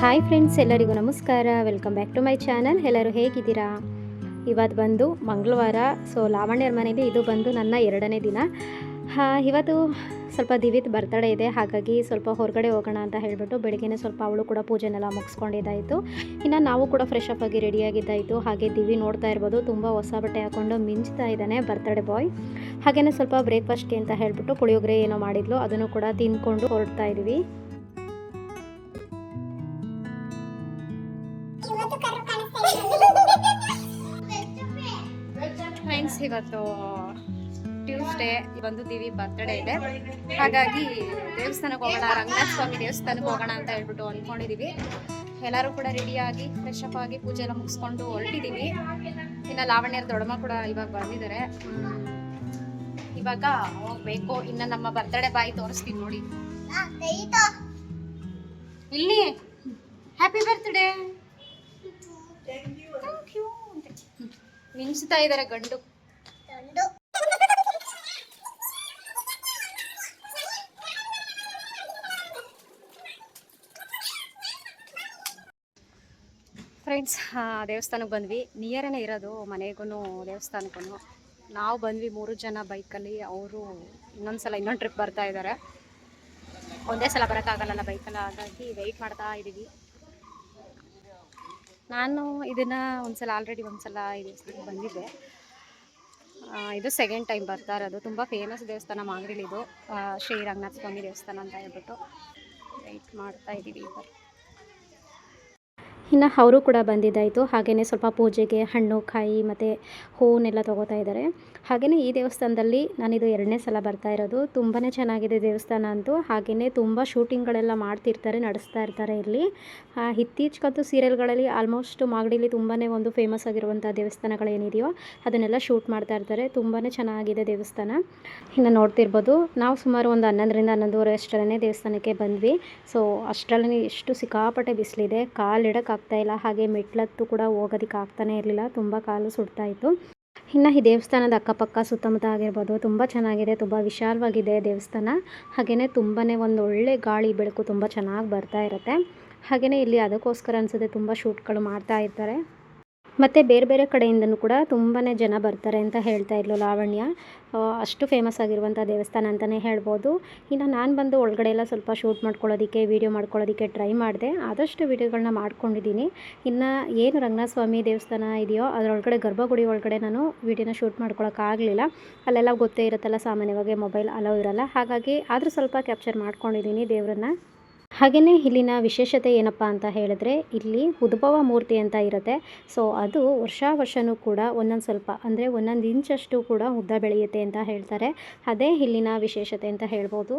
Hi friends ಎಲ್ಲರಿಗೂ ನಮಸ್ಕಾರ. Welcome back to my channel ಎಲ್ಲರೂ ಹೇಗಿದ್ದೀರಾ? ಇವತ್ತು ಬಂದು ಮಂಗಳವಾರ ಸೊ ಲಾವಣ್ಯರ ಮನೇಲಿ ಇದು ಬಂದು ನನ್ನ ಎರಡನೇ ದಿನ. ಹಾಂ, ಇವತ್ತು ಸ್ವಲ್ಪ ದಿವಿತ್ ಬರ್ತಡೇ ಇದೆ. ಹಾಗಾಗಿ ಸ್ವಲ್ಪ ಹೊರಗಡೆ ಹೋಗೋಣ ಅಂತ ಹೇಳಿಬಿಟ್ಟು ಬೆಳಗ್ಗೆ ಸ್ವಲ್ಪ ಅವಳು ಕೂಡ ಪೂಜೆನೆಲ್ಲ ಮುಗಿಸ್ಕೊಂಡಿದ್ದಾಯಿತು. ಇನ್ನು ನಾವು ಕೂಡ ಫ್ರೆಶ್ ಅಪ್ ಆಗಿ ರೆಡಿಯಾಗಿದ್ದಾಯಿತು ಹಾಗೆ ದಿವಿ ನೋಡ್ತಾ ಇರ್ಬೋದು. ತುಂಬ ಹೊಸ ಬಟ್ಟೆ ಹಾಕೊಂಡು ಮಿಂಚ್ತಾ ಇದ್ದಾನೆ ಬರ್ತಡೇ ಬಾಯ್ ಹಾಗೆಯೇ ಸ್ವಲ್ಪ ಬ್ರೇಕ್ಫಾಸ್ಟ್ಗೆ ಅಂತ ಹೇಳಿಬಿಟ್ಟು ಪುಳಿಯೋಗರೆ ಏನೋ ಮಾಡಿದ್ಲು. ಅದನ್ನು ಕೂಡ ತಿಂದ್ಕೊಂಡು ಹೊರಡ್ತಾ ಇದ್ದೀವಿ ಇವತ್ತು ಟ್ಯೂಸ್ಡೇ ಬಂದು ದಿವಿ ಬರ್ತ್ಡೇ ಇದೆ. ಹಾಗಾಗಿ ದೇವಸ್ಥಾನಕ್ಕೆ ಹೋಗೋಣ ರಂಗನಾಥ ಸ್ವಾಮಿ ದೇವಸ್ಥಾನಕ್ಕೆ ಹೋಗೋಣ ಅಂತ ಹೇಳ್ಬಿಟ್ಟು ಅಂದ್ಕೊಂಡಿದ್ದೀವಿ ಎಲ್ಲರೂ ಕೂಡ ರೆಡಿಯಾಗಿ ಫ್ರೆಶ್ ಅಪ್ ಆಗಿ ಪೂಜೆ ಎಲ್ಲ ಮುಗಿಸ್ಕೊಂಡು ಹೊರಟಿದ್ದೀವಿ ಇನ್ನು ಲಾವಣ್ಯರ ದೊಡ್ಡಮ್ಮ ಕೂಡ ಇವಾಗ ಬಂದಿದ್ದಾರೆ. ಇವಾಗ ಹೋಗ್ಬೇಕು. ಇನ್ನು ನಮ್ಮ ಬರ್ತ್ಡೇ ಬಾಯಿ ತೋರಿಸ್ತೀನಿ ನೋಡಿ. ಇಲ್ಲಿ ಹ್ಯಾಪಿ ಬರ್ತ್ಡೇ ಥ್ಯಾಂಕ್ ಯು ಮಿಂಚ್ತಾ ಇದ್ದಾರೆ ಗಂಡು. ಫ್ರೆಂಡ್ಸ್ ದೇವಸ್ಥಾನಕ್ಕೆ ಬಂದ್ವಿ. ನಿಯರನೇ ಇರೋದು ಮನೆಗೂ ದೇವಸ್ಥಾನಕ್ಕೂ ನಾವು ಬಂದ್ವಿ ಮೂರು ಜನ ಬೈಕಲ್ಲಿ. ಅವರು ಇನ್ನೊಂದು ಸಲ ಇನ್ನೊಂದು ಟ್ರಿಪ್ ಬರ್ತಾ ಇದ್ದಾರೆ ಒಂದೇ ಸಲ ಬರೋಕ್ಕಾಗಲ್ಲ ಬೈಕಲ್ಲ. ಹಾಗಾಗಿ ವೆಯ್ಟ್ ಮಾಡ್ತಾ ಇದ್ದೀವಿ ನಾನು ಇದನ್ನು ಒಂದ್ಸಲ ಆಲ್ರೆಡಿ ಒಂದ್ಸಲ ಈ ದೇವಸ್ಥಾನಕ್ಕೆ ಬಂದಿದ್ದೆ. ಇದು ಸೆಕೆಂಡ್ ಟೈಮ್ ಬರ್ತಾ ಇರೋದು ತುಂಬ ಫೇಮಸ್ ದೇವಸ್ಥಾನ ಮಾಗಡಿಲಿದು. ಇದು ಶ್ರೀ ರಂಗನಾಥ ಸ್ವಾಮಿ ದೇವಸ್ಥಾನ ಅಂತ ಹೇಳ್ಬಿಟ್ಟು ವೆಯ್ಟ್ ಮಾಡ್ತಾ ಇದ್ದೀವಿ ಇಬ್ಬರು ಇನ್ನು ಅವರು ಕೂಡ ಬಂದಿದ್ದಾಯಿತು. ಹಾಗೆಯೇ ಸ್ವಲ್ಪ ಪೂಜೆಗೆ ಹಣ್ಣು, ಕಾಯಿ ಮತ್ತು ಹೂವನ್ನೆಲ್ಲ ತೊಗೋತಾ ಇದ್ದಾರೆ. ಹಾಗೆಯೇ ಈ ದೇವಸ್ಥಾನದಲ್ಲಿ ನಾನಿದು ಎರಡನೇ ಸಲ ಬರ್ತಾ ಇರೋದು. ತುಂಬಾ ಚೆನ್ನಾಗಿದೆ ದೇವಸ್ಥಾನ ಅಂತೂ. ಹಾಗೆಯೇ ತುಂಬ ಶೂಟಿಂಗ್ಗಳೆಲ್ಲ ಮಾಡ್ತಿರ್ತಾರೆ, ನಡೆಸ್ತಾ ಇರ್ತಾರೆ ಇಲ್ಲಿ. ಇತ್ತೀಚೆಗಂತೂ ಸೀರಿಯಲ್ಗಳಲ್ಲಿ ಆಲ್ಮೋಸ್ಟ್ ಮಾಗಡಿಲಿ ತುಂಬಾ ಒಂದು ಫೇಮಸ್ ಆಗಿರುವಂಥ ದೇವಸ್ಥಾನಗಳೇನಿದೆಯೋ ಅದನ್ನೆಲ್ಲ ಶೂಟ್ ಮಾಡ್ತಾ ಇರ್ತಾರೆ. ತುಂಬಾ ಚೆನ್ನಾಗಿದೆ ದೇವಸ್ಥಾನ. ಇನ್ನು ನೋಡ್ತಿರ್ಬೋದು. ನಾವು ಸುಮಾರು ಒಂದು ಹನ್ನೊಂದರಿಂದ ಹನ್ನೊಂದುವರೆ ಅಷ್ಟರಲ್ಲೇ ದೇವಸ್ಥಾನಕ್ಕೆ ಬಂದ್ವಿ. ಸೊ, ಅಷ್ಟರಲ್ಲೇ ಎಷ್ಟು ಸಿಕ್ಕಾಪಟ್ಟೆ ಬಿಸಿಲಿದೆ. ಕಾಲಿಡಕ್ಕೆ ಆಗ್ತಾ ಇಲ್ಲ. ಹಾಗೆ ಮೆಟ್ಲತ್ತು ಕೂಡ ಹೋಗೋದಕ್ಕೆ ಆಗ್ತಾನೆ ಇರಲಿಲ್ಲ. ತುಂಬ ಕಾಲು ಸುಡ್ತಾ ಇತ್ತು ಇನ್ನು ಈ ದೇವಸ್ಥಾನದ ಅಕ್ಕಪಕ್ಕ ಸುತ್ತಮುತ್ತ ಆಗಿರ್ಬೋದು ತುಂಬ ಚೆನ್ನಾಗಿದೆ. ತುಂಬ ವಿಶಾಲವಾಗಿದೆ ದೇವಸ್ಥಾನ. ಹಾಗೆಯೇ ತುಂಬಾ ಒಂದು ಒಳ್ಳೆ ಗಾಳಿ, ಬೆಳಕು ತುಂಬ ಚೆನ್ನಾಗಿ ಬರ್ತಾ ಇರುತ್ತೆ. ಹಾಗೆಯೇ ಇಲ್ಲಿ ಅದಕ್ಕೋಸ್ಕರ ಅನಿಸುತ್ತೆ ತುಂಬ ಶೂಟ್ಗಳು ಮಾಡ್ತಾ ಇರ್ತಾರೆ. ಮತ್ತು ಬೇರೆ ಬೇರೆ ಕಡೆಯಿಂದನೂ ಕೂಡ ತುಂಬಾ ಜನ ಬರ್ತಾರೆ ಅಂತ ಹೇಳ್ತಾ ಇದ್ಲು ಲಾವಣ್ಯ. ಅಷ್ಟು ಫೇಮಸ್ ಆಗಿರುವಂಥ ದೇವಸ್ಥಾನ ಅಂತಲೇ ಹೇಳ್ಬೋದು. ಇನ್ನು ನಾನು ಬಂದು ಒಳಗಡೆ ಎಲ್ಲ ಸ್ವಲ್ಪ ಶೂಟ್ ಮಾಡ್ಕೊಳ್ಳೋದಕ್ಕೆ ವೀಡಿಯೋ ಮಾಡ್ಕೊಳ್ಳೋದಕ್ಕೆ ಟ್ರೈ ಮಾಡಿದೆ. ಆದಷ್ಟು ವೀಡಿಯೋಗಳನ್ನ ಮಾಡ್ಕೊಂಡಿದ್ದೀನಿ. ಇನ್ನು ಏನು ರಂಗನಾಥ ಸ್ವಾಮಿ ದೇವಸ್ಥಾನ ಇದೆಯೋ ಅದರೊಳಗಡೆ, ಗರ್ಭಗುಡಿ ಒಳಗಡೆ ನಾನು ವೀಡಿಯೋನ ಶೂಟ್ ಮಾಡ್ಕೊಳ್ಳೋಕ್ಕಾಗಲಿಲ್ಲ ಅಲ್ಲೆಲ್ಲ ಗೊತ್ತೇ ಇರುತ್ತಲ್ಲ ಸಾಮಾನ್ಯವಾಗಿ ಮೊಬೈಲ್ ಅಲೋ ಇರಲ್ಲ. ಹಾಗಾಗಿ ಆದರೂ ಸ್ವಲ್ಪ ಕ್ಯಾಪ್ಚರ್ ಮಾಡ್ಕೊಂಡಿದ್ದೀನಿ ದೇವರನ್ನ. ಹಾಗೆಯೇ ಇಲ್ಲಿನ ವಿಶೇಷತೆ ಏನಪ್ಪ ಅಂತ ಹೇಳಿದ್ರೆ ಇಲ್ಲಿ ಉದ್ಭವ ಮೂರ್ತಿ ಅಂತ ಇರುತ್ತೆ. ಸೊ ಅದು ವರ್ಷ ವರ್ಷವೂ ಕೂಡ ಒಂದೊಂದು ಸ್ವಲ್ಪ, ಅಂದರೆ ಒಂದೊಂದು ಇಂಚಷ್ಟು ಕೂಡ ಉದ್ದ ಬೆಳೆಯುತ್ತೆ ಅಂತ ಹೇಳ್ತಾರೆ. ಅದೇ ಇಲ್ಲಿನ ವಿಶೇಷತೆ ಅಂತ ಹೇಳ್ಬೋದು.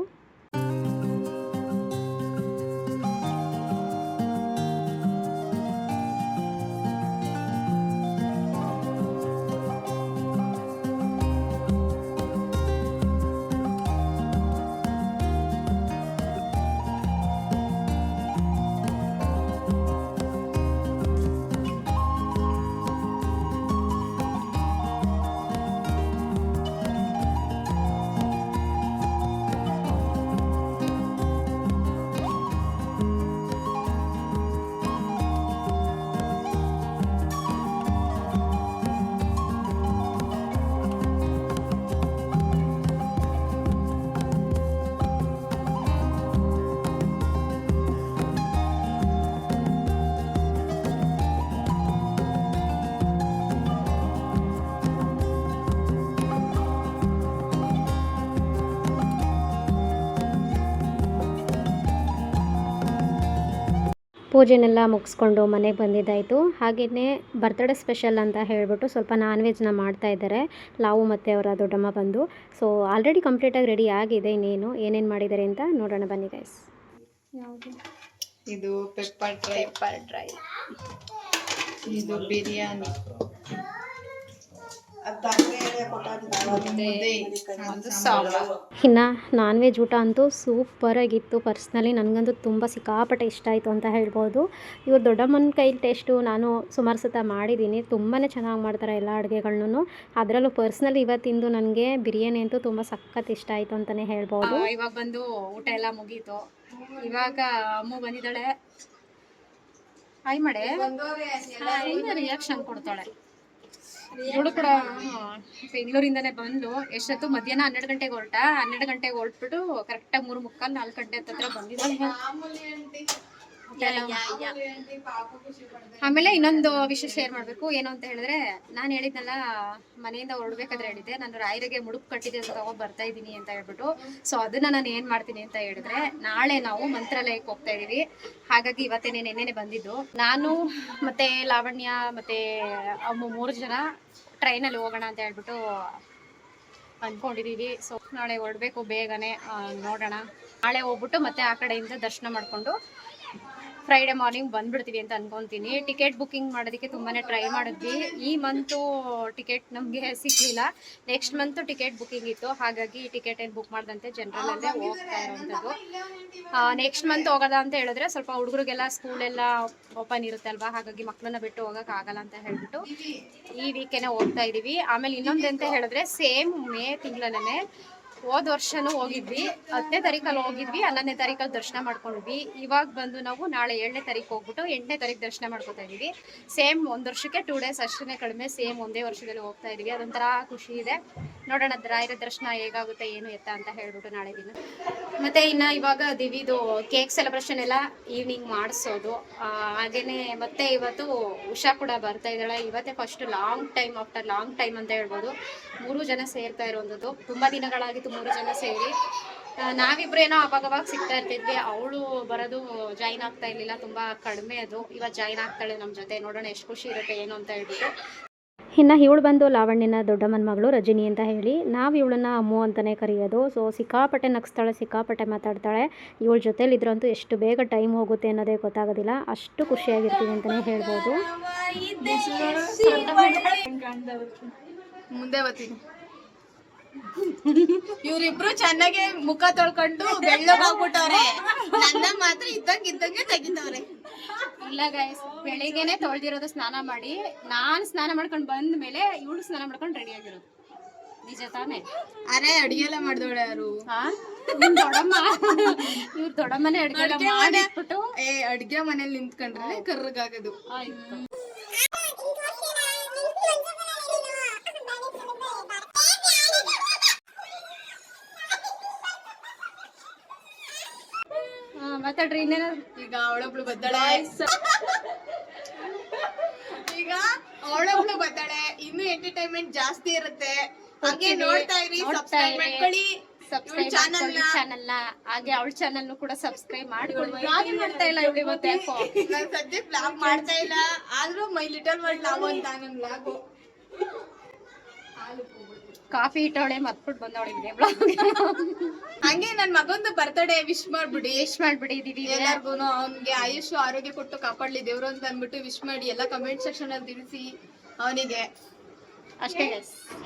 ಪೂಜೆನೆಲ್ಲ ಮುಗಿಸ್ಕೊಂಡು ಮನೆಗೆ ಬಂದಿದ್ದಾಯಿತು. ಹಾಗೆಯೇ ಬರ್ತ್ಡೇ ಸ್ಪೆಷಲ್ ಅಂತ ಹೇಳಿಬಿಟ್ಟು ಸ್ವಲ್ಪ ನಾನ್ ವೆಜ್ನ ಮಾಡ್ತಾ ಇದ್ದಾರೆ. ಲಾವು ಮತ್ತು ಅವರ ದೊಡ್ಡಮ್ಮ ಬಂದು. ಸೊ ಆಲ್ರೆಡಿ ಕಂಪ್ಲೀಟಾಗಿ ರೆಡಿ ಆಗಿದೆ ಇನ್ನೇನು. ಏನೇನು ಮಾಡಿದ್ದಾರೆ ಅಂತ ನೋಡೋಣ ಬನ್ನಿ ಗೈಸ್ ಯಾವುದು? ಇದು ಪೆಪ್ಪರ್ ಡ್ರೈ ಪೆಪ್ಪರ್ ಡ್ರೈ ಇದು ಬಿರಿಯಾನಿ. ಇನ್ನು ನಾನ್ ವೆಜ್ ಊಟ ಅಂತೂ ಸೂಪರಾಗಿತ್ತು ಪರ್ಸ್ನಲಿ ನನಗಂತೂ ತುಂಬ ಸಿಕ್ಕಾಪಟ್ಟೆ ಇಷ್ಟ ಆಯಿತು ಅಂತ ಹೇಳ್ಬೋದು. ಇವ್ರ ದೊಡ್ಡಮ್ಮನ ಕೈ ಟೇಸ್ಟು ನಾನು ಸುಮಾರು ಸತ ಮಾಡಿದ್ದೀನಿ ತುಂಬಾ ಚೆನ್ನಾಗಿ ಮಾಡ್ತಾರೆ ಎಲ್ಲ ಅಡುಗೆಗಳನ್ನೂ. ಅದರಲ್ಲೂ ಪರ್ಸ್ನಲಿ ಇವತ್ತಿಂದು ನನಗೆ ಬಿರಿಯಾನಿ ಅಂತೂ ತುಂಬ ಸಖತ್ ಇಷ್ಟ ಆಯಿತು ಅಂತಲೇ ಹೇಳ್ಬೋದು. ಇವಾಗ ಬಂದು ಊಟ ಎಲ್ಲ ಮುಗೀತು. ಇವಾಗ ಅಮ್ಮ ಬಂದಿದ್ದಾಳೆ. ಹಾಯ್ ಮಾಡೆ. ರಿಯಾಕ್ಷನ್ ಕೊಡ್ತಾಳೆ? ಇವಳು ಕೂಡ ಬೆಂಗಳೂರಿಂದನೇ ಬಂದು ಎಷ್ಟೊತ್ತು? ಮಧ್ಯಾಹ್ನ ಹನ್ನೆರಡು ಗಂಟೆಗೆ ಹೊರಟ. ಹನ್ನೆರಡು ಗಂಟೆಗೆ ಹೊರಟ್ಬಿಟ್ಟು ಕರೆಕ್ಟಾಗಿ ಮೂರು ಮುಕ್ಕಾಲು ನಾಲ್ಕು ಗಂಟೆ ಹತ್ರ ಬಂದಿದ್ದಾಳೆ. ಆಮೇಲೆ ಇನ್ನೊಂದು ವಿಷಯ ಶೇರ್ ಮಾಡಬೇಕು. ಏನು ಅಂತ ಹೇಳಿದ್ರೆ ನಾನು ಹೇಳಿದ್ನಲ್ಲ ಮನೆಯಿಂದ ಹೊರಡ್ಬೇಕಾದ್ರೆ ಹೇಳಿದ್ದೆ. ನಾನು ರಾಯರಿಗೆ ಮುಡುಕ್ ಕಟ್ಟಿದೆ ಅಂತ ತಗೊಂಡ್ ಬರ್ತಾ ಇದ್ದೀನಿ ಅಂತ ಹೇಳ್ಬಿಟ್ಟು. ಸೊ ಅದನ್ನ ನಾನು ಏನ್ ಮಾಡ್ತೀನಿ ಅಂತ ಹೇಳಿದ್ರೆ ನಾಳೆ ನಾವು ಮಂತ್ರಾಲಯಕ್ಕೆ ಹೋಗ್ತಾ ಇದೀವಿ. ಹಾಗಾಗಿ ಇವತ್ತೇನೆ ನೆನ್ನೆನೆ ಬಂದಿದ್ದು. ನಾನು ಮತ್ತೆ ಲಾವಣ್ಯ ಮತ್ತೆ ಅಮ್ಮ ಮೂರು ಜನ ಟ್ರೈನಲ್ಲಿ ಹೋಗೋಣ ಅಂತ ಹೇಳ್ಬಿಟ್ಟು ಅನ್ಕೊಂಡಿದೀವಿ. ಸೊ ನಾಳೆ ಹೊರಡ್ಬೇಕು ಬೇಗನೆ ನೋಡೋಣ. ನಾಳೆ ಹೋಗ್ಬಿಟ್ಟು ಮತ್ತೆ ಆ ಕಡೆಯಿಂದ ದರ್ಶನ ಮಾಡ್ಕೊಂಡು ಫ್ರೈಡೆ ಮಾರ್ನಿಂಗ್ ಬಂದ್ಬಿಡ್ತೀವಿ ಅಂತ ಅನ್ಕೊಂತೀನಿ. ಟಿಕೆಟ್ ಬುಕ್ಕಿಂಗ್ ಮಾಡೋದಕ್ಕೆ ತುಂಬಾನೇ ಟ್ರೈ ಮಾಡಿದ್ವಿ. ಈ ಮಂತು ಟಿಕೆಟ್ ನಮಗೆ ಸಿಕ್ಕಲಿಲ್ಲ ನೆಕ್ಸ್ಟ್ ಮಂತ್ ಟಿಕೆಟ್ ಬುಕ್ಕಿಂಗ್ ಇತ್ತು. ಹಾಗಾಗಿ ಟಿಕೆಟ್ ಏನು ಬುಕ್ ಮಾಡ್ದಂತೆ ಜನರಲ್ ಅಲ್ಲೇ ಹೋಗ್ತಾ ಇರೋವಂಥದ್ದು. ನೆಕ್ಸ್ಟ್ ಮಂತ್ ಹೋಗೋದ ಅಂತ ಹೇಳಿದ್ರೆ ಸ್ವಲ್ಪ ಹುಡುಗರಿಗೆಲ್ಲ ಸ್ಕೂಲ್ ಎಲ್ಲ ಓಪನ್ ಇರುತ್ತೆ ಅಲ್ವಾ? ಹಾಗಾಗಿ ಮಕ್ಕಳನ್ನ ಬಿಟ್ಟು ಹೋಗಕ್ ಆಗಲ್ಲ ಅಂತ ಹೇಳ್ಬಿಟ್ಟು ಈ ವೀಕೆನೆ ಹೋಗ್ತಾ ಇದ್ದೀವಿ ಆಮೇಲೆ ಇನ್ನೊಂದು ಅಂತ ಹೇಳಿದ್ರೆ ಸೇಮ್ ಮೇ ತಿಂಗಳಲ್ಲೇ ಹೋದ ವರ್ಷನೂ ಹೋಗಿದ್ವಿ. ಹತ್ತನೇ ತಾರೀಕಲ್ಲಿ ಹೋಗಿದ್ವಿ. ಹನ್ನೊಂದನೇ ತಾರೀಕಲ್ಲಿ ದರ್ಶನ ಮಾಡ್ಕೊಂಡ್ವಿ. ಇವಾಗ ಬಂದು ನಾವು ನಾಳೆ ಏಳನೇ ತಾರೀಕು ಹೋಗ್ಬಿಟ್ಟು ಎಂಟನೇ ತಾರೀಕು ದರ್ಶನ ಮಾಡ್ಕೊತಾ ಇದೀವಿ ಸೇಮ್ ಒಂದು ವರ್ಷಕ್ಕೆ ಟೂ ಡೇಸ್ ಅಷ್ಟೇ ಕಡಿಮೆ, ಸೇಮ್ ಒಂದೇ ವರ್ಷದಲ್ಲಿ ಹೋಗ್ತಾ ಇದೀವಿ ಅದೊಂಥರ ಖುಷಿ ಇದೆ. ನೋಡೋಣ ರಾಯರ ದರ್ಶನ ಹೇಗಾಗುತ್ತೆ, ಏನು ಎತ್ತ ಅಂತ ಹೇಳ್ಬಿಟ್ಟು ನಾಳೆ ದಿನ. ಮತ್ತೆ ಇನ್ನ ಇವಾಗ ದಿವಿದು ಕೇಕ್ ಸೆಲೆಬ್ರೇಷನ್ ಎಲ್ಲ ಈವ್ನಿಂಗ್ ಮಾಡಿಸೋದು. ಹಾಗೇನೆ ಮತ್ತೆ ಇವತ್ತು ಉಷಾ ಕೂಡ ಬರ್ತಾ ಇದ್ದಾಳೆ. ಇವತ್ತೇ first long time after long time ಅಂತ ಹೇಳ್ಬೋದು. ಮೂರು ಜನ ಸೇರ್ತಾ ಇರುವಂಥದ್ದು. ತುಂಬಾ ದಿನಗಳಾಗಿತ್ತು ಮೂರು ಜನ ಸೇರಿ. ನಾವಿಬ್ರು ಏನೋ ಅವಾಗ ಅವಾಗ ಸಿಗ್ತಾ ಇರ್ತಿದ್ವಿ. ಅವಳು ಬರೋದು ಜಾಯಿನ್ ಆಗ್ತಾ ಇರ್ಲಿಲ್ಲ. ತುಂಬಾ ಕಡಿಮೆ ಅದು. ಇವತ್ತು ಜಾಯಿನ್ ಆಗ್ತಾಳೆ ನಮ್ಮ ಜೊತೆ. ನೋಡೋಣ, ಎಷ್ಟು ಖುಷಿ ಇರುತ್ತೆ, ಏನು ಅಂತ ಹೇಳ್ಬಿಟ್ಟು. ಇನ್ನು ಇವಳು ಬಂದು ಲಾವಣ್ಯನ ದೊಡ್ಡಮ್ಮನ ಮಗಳು ರಜನಿ ಅಂತ ಹೇಳಿ. ನಾವು ಇವಳನ್ನ ಅಮ್ಮು ಅಂತಲೇ ಕರೆಯೋದು. ಸೊ ಸಿಕ್ಕಾಪಟ್ಟೆ ನಗ್ಸ್ತಾಳೆ, ಸಿಕ್ಕಾಪಟ್ಟೆ ಮಾತಾಡ್ತಾಳೆ. ಇವಳ ಜೊತೆಲಿದ್ರಂತೂ ಎಷ್ಟು ಬೇಗ ಟೈಮ್ ಹೋಗುತ್ತೆ ಅನ್ನೋದೇ ಗೊತ್ತಾಗೋದಿಲ್ಲ. ಅಷ್ಟು ಖುಷಿಯಾಗಿರ್ತೀವಿ ಅಂತಲೇ ಹೇಳ್ಬೋದು. ಮುಂದೆ ಇವ್ರಿಬ್ರು ಚೆನ್ನಾಗಿ ಮುಖ ತೊಳ್ಕೊಂಡು ಬೆಳ್ಳಗಾಗ್ಬಿಟ್ಟವ್ರೆ ನನ್ನ ಮಾತ್ರ ಇದ್ದಂಗ ಇದ್ದಂಗೆ ತೆಗಿತವ್ರೆ. ಇಲ್ಲ ಗೈಸ್ ಬೆಳಿಗ್ಗೆನೆ ತೊಳ್ದಿರೋದು ಸ್ನಾನ ಮಾಡಿ ನಾನು ಸ್ನಾನ ಮಾಡ್ಕೊಂಡು ಬಂದ ಮೇಲೆ ಇವಳು ಸ್ನಾನ ಮಾಡ್ಕೊಂಡು ರೆಡಿ ಆಗಿರೋದು. ನಿಜ ತಾನೇ? ಅರೆ ಅಡಿಗೆ ಎಲ್ಲ ಮಾಡ್ದೋಳೆ ಯಾರು? ಹಾ ಇವ್ರು ದೊಡ್ಡಮ್ಮನೇ ಅಡುಗೆ ಅಡ್ಗೆ ಮನೇಲಿ ನಿಂತ್ಕೊಂಡ್ರೆ ಕರ್ರಗಾಗೋದು. ಮಾತಾಡ್ರಿ ಇನ್ನೇನು? ಈಗ ಅವಳೊಬ್ಳು ಬದ್ದಾಳೆ. ಈಗ ಅವಳೊಬ್ಳು ಬದ್ದಾಳೆ. ಇನ್ನು ಎಂಟರ್ಟೈನ್ಮೆಂಟ್ ಜಾಸ್ತಿ ಇರುತ್ತೆ. ಹಂಗೆ ನೋಡ್ತಾ ಇರಿ ಸಬ್ಸ್ಕ್ರೈಬ್. ಮಾಡ್ಕೊಳ್ಳಿ. ಸಬ್ಸ್ಕ್ರೈಬ್ ಚಾನಲ್ ಚಾನಲ್ನ ಹಾಗೆ ಅವಳ ಚಾನಲ್ ಕೂಡ ಸಬ್ಸ್ಕ್ರೈಬ್ ಮಾಡ್ಕೊಳ್ಳಿ. ಬ್ಲಾಗ್ ಮಾಡ್ತಾ ಇಲ್ಲ ಇವಳು ಇವತ್ತು ನಾನು ಸದ್ಯ ಬ್ಲಾಗ್ ಮಾಡ್ತಾ ಇಲ್ಲ. ಆದ್ರೂ ಮೈ ಲಿಟಲ್ ವರ್ಲ್ಡ್ ಲಾಗ್ ಅಂತ ನನ್ ಬ್ಲಾಗು ಕಾಫಿ ಇಟ್ಟವಳೆ ಮತ್ಬಿಟ್ಟು ಬಂದವಳೆ ಇದೆ ಹಂಗೆ ನನ್ ಮಗಂದು ಬರ್ತಡೇ ವಿಶ್ ಮಾಡ್ಬಿಡಿ. ವಿಶ್ ಮಾಡ್ಬಿಡಿ ಇದೀವಿ ಎಲ್ಲಾರ್ಗು ಅವ್ನಿಗೆ ಆಯುಷ್ ಆರೋಗ್ಯ ಕೊಟ್ಟು ಕಾಪಾಡ್ಲಿ ದೇವ್ರು ಅಂತ ಅಂದ್ಬಿಟ್ಟು ವಿಶ್ ಮಾಡಿ ಎಲ್ಲ ಕಮೆಂಟ್ ಸೆಕ್ಷನ್ ಅಲ್ಲಿ ತಿಳಿಸಿ ಅವನಿಗೆ. ಅಷ್ಟೇ.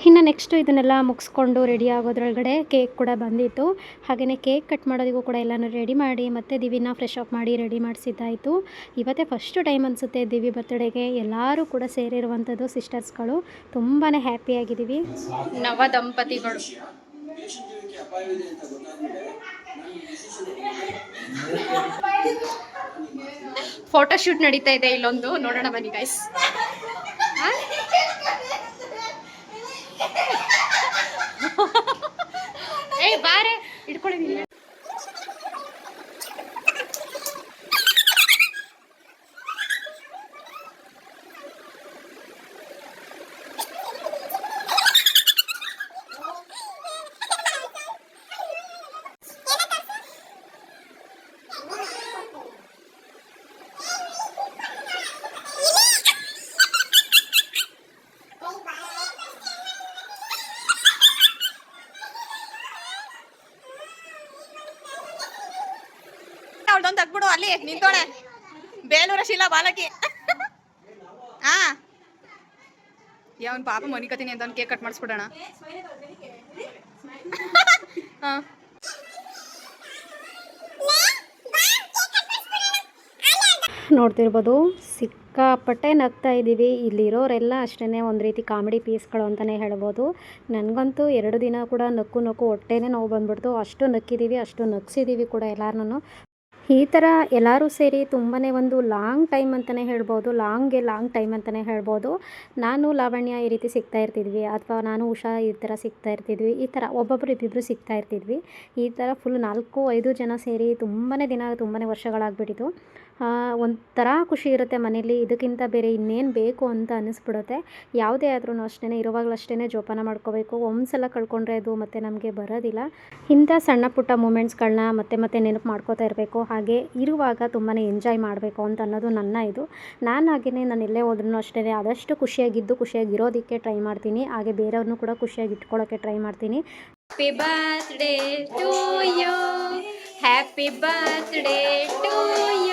ಇನ್ನು ನೆಕ್ಸ್ಟು ಇದನ್ನೆಲ್ಲ ಮುಗಿಸ್ಕೊಂಡು ರೆಡಿ ಆಗೋದ್ರೊಳಗಡೆ ಕೇಕ್ ಕೂಡ ಬಂದಿತ್ತು. ಹಾಗೆಯೇ ಕೇಕ್ ಕಟ್ ಮಾಡೋದಿಗೂ ಕೂಡ ಎಲ್ಲನೂ ರೆಡಿ ಮಾಡಿ ಮತ್ತು ದಿವಿನ ಫ್ರೆಶ್ ಅಪ್ ಮಾಡಿ ರೆಡಿ ಮಾಡಿಸಿದ್ದಾಯಿತು. ಇವತ್ತೇ ಫಸ್ಟ್ ಟೈಮ್ ಅನಿಸುತ್ತೆ ದಿವಿ ಬರ್ತಡೆಗೆ ಎಲ್ಲರೂ ಕೂಡ ಸೇರಿರುವಂಥದ್ದು ಸಿಸ್ಟರ್ಸ್ಗಳು ತುಂಬಾ ಹ್ಯಾಪಿಯಾಗಿದ್ದೀವಿ ನವ ದಂಪತಿಗಳು. ಫೋಟೋ ಶೂಟ್ ನಡೀತಾ ಇದೆ ಇಲ್ಲೊಂದು. ನೋಡೋಣ ಬನ್ನಿ ಗೈಸ್ ಏಯ್ ಬಾರೆ. ಇಟ್ಕೊಳ್ಳಿ ನಿಂತೋಳೆ ಬೇಲೂರ ಶೀಲಾ ಬಾಲಕಿ. ಹಾ ಯಾವನ್ ಪಾಪ ಮನಿಕತೀನಿ ಅಂತ ಕೇಕ್ ಕಟ್ ಮಾಡಿಸ್ಬಿಡೋಣ. ನೋಡ್ತಿರ್ಬೋದು, ಸಿಕ್ಕಾಪಟ್ಟೆ ನಗ್ತಾ ಇದ್ದೀವಿ. ಇಲ್ಲಿರೋರೆಲ್ಲ ಅಷ್ಟೇ ಒಂದು ರೀತಿ ಕಾಮಿಡಿ ಪೀಸ್ಗಳು ಅಂತಲೇ ಹೇಳ್ಬೋದು. ನನಗಂತೂ ಎರಡು ದಿನ ಕೂಡ ನಕ್ಕು ನಕ್ಕು ಹೊಟ್ಟೆನೇ ನೋವು ಬಂದ್ಬಿಡ್ತು. ಅಷ್ಟು ನಕ್ಕಿದ್ದೀವಿ ಅಷ್ಟು ನಗ್ಸಿದ್ದೀವಿ ಕೂಡ ಎಲ್ಲಾರನ್ನೂ. ಈ ಥರ ಎಲ್ಲರೂ ಸೇರಿ ತುಂಬಾ ಒಂದು ಲಾಂಗ್ ಟೈಮ್ ಅಂತಲೇ ಹೇಳ್ಬೋದು ಲಾಂಗ್ಗೆ ಲಾಂಗ್ ಟೈಮ್ ಅಂತಲೇ ಹೇಳ್ಬೋದು. ನಾನು ಲಾವಣ್ಯ ಈ ರೀತಿ ಸಿಗ್ತಾ ಇರ್ತಿದ್ವಿ, ಅಥವಾ ನಾನು ಉಷಾ ಈ ಥರ ಸಿಗ್ತಾ ಇರ್ತಿದ್ವಿ, ಈ ಥರ ಒಬ್ಬೊಬ್ಬರು ಇಬ್ಬಿಬ್ಬರು ಸಿಗ್ತಾ ಇರ್ತಿದ್ವಿ. ಈ ಥರ ಫುಲ್ ನಾಲ್ಕು ಐದು ಜನ ಸೇರಿ ತುಂಬಾ ದಿನ ತುಂಬಾ ವರ್ಷಗಳಾಗ್ಬಿಟ್ಟಿತ್ತು ಒಂಥರ ಖುಷಿ ಇರುತ್ತೆ ಮನೇಲಿ ಇದಕ್ಕಿಂತ ಬೇರೆ ಇನ್ನೇನು ಬೇಕು ಅಂತ ಅನ್ನಿಸ್ಬಿಡುತ್ತೆ ಯಾವುದೇ ಆದ್ರೂ ಅಷ್ಟೇ ಇರುವಾಗಲೂ ಅಷ್ಟೇ ಜೋಪಾನ ಮಾಡ್ಕೋಬೇಕು. ಒಂದ್ಸಲ ಕಳ್ಕೊಂಡ್ರೆ ಅದು ಮತ್ತೆ ನಮಗೆ ಬರೋದಿಲ್ಲ. ಇಂಥ ಸಣ್ಣ ಪುಟ್ಟ ಮೂಮೆಂಟ್ಸ್ಗಳನ್ನ ಮತ್ತೆ ಮತ್ತೆ ನೆನಪು ಮಾಡ್ಕೋತಾ ಇರಬೇಕು. ಹಾಗೆ ಇರುವಾಗ ತುಂಬಾ ಎಂಜಾಯ್ ಮಾಡಬೇಕು ಅಂತ ಅನ್ನೋದು ನನ್ನ ಇದು. ನಾನು ಹಾಗೇನೇ, ನಾನು ಎಲ್ಲೇ ಹೋದ್ರೂ ಅಷ್ಟೇ ಆದಷ್ಟು ಖುಷಿಯಾಗಿದ್ದು ಖುಷಿಯಾಗಿರೋದಕ್ಕೆ ಟ್ರೈ ಮಾಡ್ತೀನಿ. ಹಾಗೆ ಬೇರೆಯವ್ರನ್ನೂ ಕೂಡ ಖುಷಿಯಾಗಿ ಇಟ್ಕೊಳ್ಳೋಕ್ಕೆ ಟ್ರೈ ಮಾಡ್ತೀನಿ. Happy birthday to you happy birthday to you